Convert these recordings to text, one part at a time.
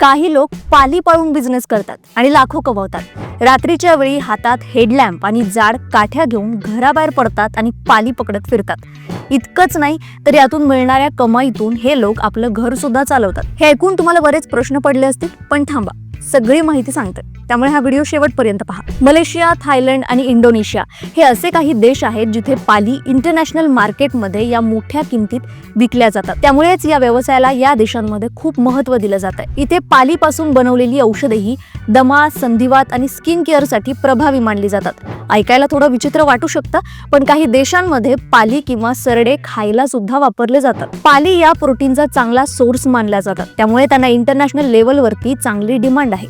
काही लोक पाली पाळून बिझनेस करतात आणि लाखो कमवतात. रात्रीच्या वेळी हातात हेडलॅम्प आणि जाड काठ्या घेऊन घराबाहेर पडतात आणि पाली पकडत फिरतात. इतकंच नाही तर यातून मिळणाऱ्या कमाईतून हे लोक आपलं घर सुद्धा चालवतात. हे ऐकून तुम्हाला बरेच प्रश्न पडले असतील पण थांबा. सगळी माहिती सांगते. त्यामुळे हा व्हिडिओ शेवटपर्यंत पहा. मलेशिया थायलंड आणि इंडोनेशिया हे असे काही देश आहेत जिथे पाली इंटरनॅशनल मार्केटमध्ये या मोठ्या किमतीत विकल्या जातात. त्यामुळेच या व्यवसायाला या देशांमध्ये खूप महत्त्व दिलं जात आहे इथे पालीपासून बनवलेली औषधेही दमा संधिवात आणि स्किन केअरसाठी प्रभावी मानली जातात. ऐकायला थोडं विचित्र वाटू शकतं पण काही देशांमध्ये पाली किंवा सरडे खायला सुद्धा वापरले जातात. पाली या प्रोटीनचा चांगला सोर्स मानल्या जातात. त्यामुळे त्यांना इंटरनॅशनल लेवलवरती चांगली डिमांड आहे.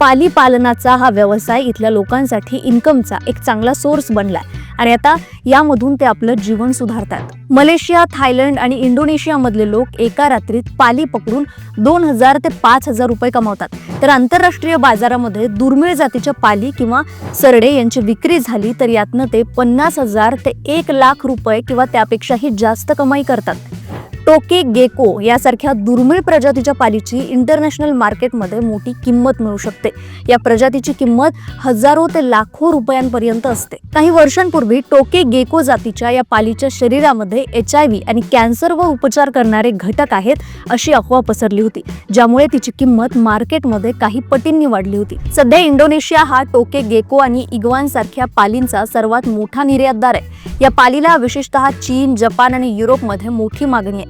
पाली पालनाचा हा व्यवसाय इथल्या लोकांसाठी इन्कमचा एक चांगला सोर्स बनलाय. आणि आता यामधून ते आपलं जीवन सुधारतात. मलेशिया थायलंड आणि इंडोनेशियामधले लोक एका रात्रीत पाली पकडून दोन हजार ते पाच हजार रुपये कमावतात. तर आंतरराष्ट्रीय बाजारामध्ये दुर्मिळ जातीच्या पाली किंवा सरडे यांची विक्री झाली तर यातनं ते पन्नास हजार ते एक लाख रुपये किंवा त्यापेक्षाही जास्त कमाई करतात. टोके गेको यासारख्या दुर्मिळ प्रजातीच्या पालीची इंटरनॅशनल मार्केटमध्ये मोठी किंमत मिळू शकते. या प्रजातीची किंमत हजारो ते लाखो रुपयांपर्यंत असते. काही वर्षांपूर्वी टोके गेको जातीच्या या पालीच्या शरीरामध्ये एच आय व्ही आणि कॅन्सर व उपचार करणारे घटक आहेत अशी अफवा पसरली होती ज्यामुळे तिची किंमत मार्केटमध्ये काही पटींनी वाढली होती. सध्या इंडोनेशिया हा टोके गेको आणि इग्वान सारख्या पालींचा सर्वात मोठा निर्यातदार आहे. या पालीला विशेषतः चीन जपान आणि युरोपमध्ये मोठी मागणी आहे.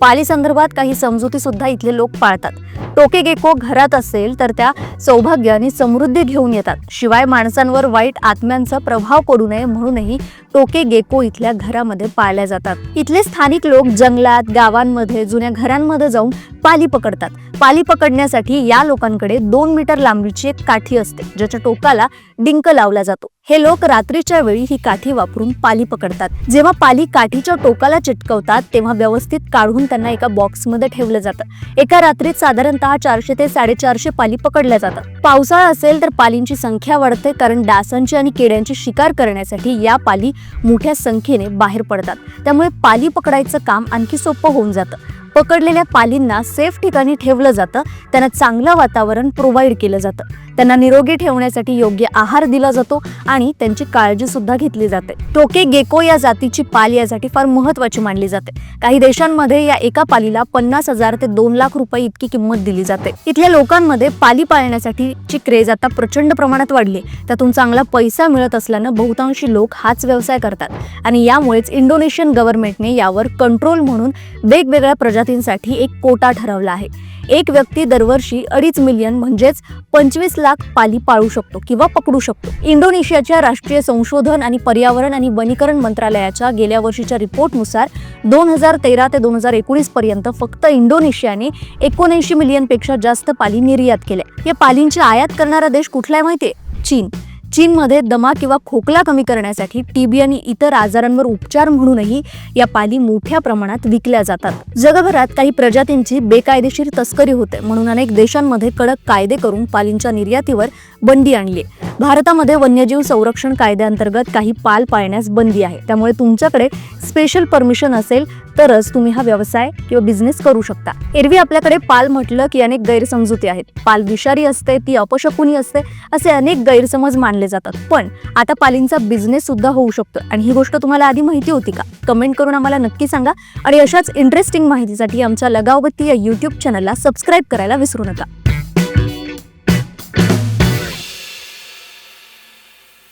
पाली संदर्भात काही समजुती सुद्धा इथले लोक पाळतात. टोके गेको घरात असेल तर त्या सौभाग्य आणि समृद्धी घेऊन येतात. शिवाय माणसांवर वाईट आत्म्यांचा प्रभाव पडू नये म्हणूनही टोके गेको इथल्या घरामध्ये पाळल्या जातात. इथले स्थानिक लोक जंगलात गावांमध्ये जुन्या घरांमध्ये जाऊन पाली पकडतात. पाली पकडण्यासाठी या लोकांकडे दोन मीटर लांबीची एक काठी असते ज्याच्या टोकाला डिंक लावला जातो. हे लोक रात्रीच्या वेळी ही काठी वापरून पाली पकडतात. जेव्हा पाली काठीच्या टोकाला चिटकवतात तेव्हा व्यवस्थित काढून त्यांना एका बॉक्समध्ये ठेवलं जातं. एका रात्रीत साधारणतः चारशे ते साडेचारशे पाली पकडल्या जातात. पावसाळा असेल तर पालींची संख्या वाढते कारण डासांची आणि किड्यांची शिकार करण्यासाठी या पाली मोठ्या संख्येने बाहेर पडतात. त्यामुळे पाली पकडायचं काम आणखी सोपं होऊन जातं. पकडलेल्या पालींना सेफ ठिकाणी ठेवलं जातं. त्यांना चांगलं वातावरण प्रोव्हाइड केलं जातं. त्यांना निरोगी ठेवण्यासाठी योग्य आहार दिला जातो आणि त्यांची काळजी सुद्धा घेतली जाते. टोके गेको या जातीची पाल यासाठी फार महत्वाची मानली जाते. काही देशांमध्ये या एका पालीला पन्नास हजार ते दोन लाख रुपये इतकी किंमत दिली जाते. इथल्या लोकांमध्ये पाली पाळण्यासाठीची क्रेज आता प्रचंड प्रमाणात वाढली त्यातून चांगला पैसा मिळत असल्यानं बहुतांशी लोक हाच व्यवसाय करतात आणि यामुळेच इंडोनेशियन गव्हर्नमेंटने यावर कंट्रोल म्हणून वेगवेगळ्या प्रजातींसाठी एक कोटा ठरवला आहे. एक व्यक्ती दरवर्षी अडीच मिलियन म्हणजेच पंचवीस लाख पाली पाळू शकतो किंवा पकडू शकतो. इंडोनेशियाच्या राष्ट्रीय संशोधन आणि पर्यावरण आणि वनीकरण मंत्रालयाच्या गेल्या वर्षीच्या रिपोर्टनुसार दोन हजार तेरा ते दोन हजार एकोणीस पर्यंत फक्त इंडोनेशियाने एकोणऐंशी मिलियनपेक्षा जास्त पाली निर्यात केल्या. या पालींची आयात करणारा देश कुठला आहे माहितीये? चीन. चीनमध्ये दमा किंवा खोकला कमी करण्यासाठी टीबी आणि इतर आजारांवर उपचार म्हणूनही या पाली मोठ्या प्रमाणात विकल्या जातात. जगभरात काही प्रजातींची बेकायदेशीर तस्करी होते म्हणून अनेक देशांमध्ये कडक कायदे करून पालींच्या निर्यातीवर बंदी आणली आहे. भारतामध्ये वन्यजीव संरक्षण कायद्याअंतर्गत काही पाल पाळण्यास बंदी आहे. त्यामुळे तुमच्याकडे स्पेशल परमिशन असेल तरच तुम्ही हा व्यवसाय किंवा बिझनेस करू शकता. एरवी आपल्याकडे पाल म्हटलं की अनेक गैरसमजुती आहेत. पाल विषारी असते ती अपशकुनी असते असे अनेक गैरसमज मानले जातात. पण आता पालींचा बिझनेस सुद्धा होऊ शकतो आणि ही गोष्ट तुम्हाला आधी माहिती होती का? कमेंट करून आम्हाला नक्की सांगा. आणि अशाच इंटरेस्टिंग माहितीसाठी आमच्या लगावती या युट्यूब चॅनलला सबस्क्राईब करायला विसरू नका.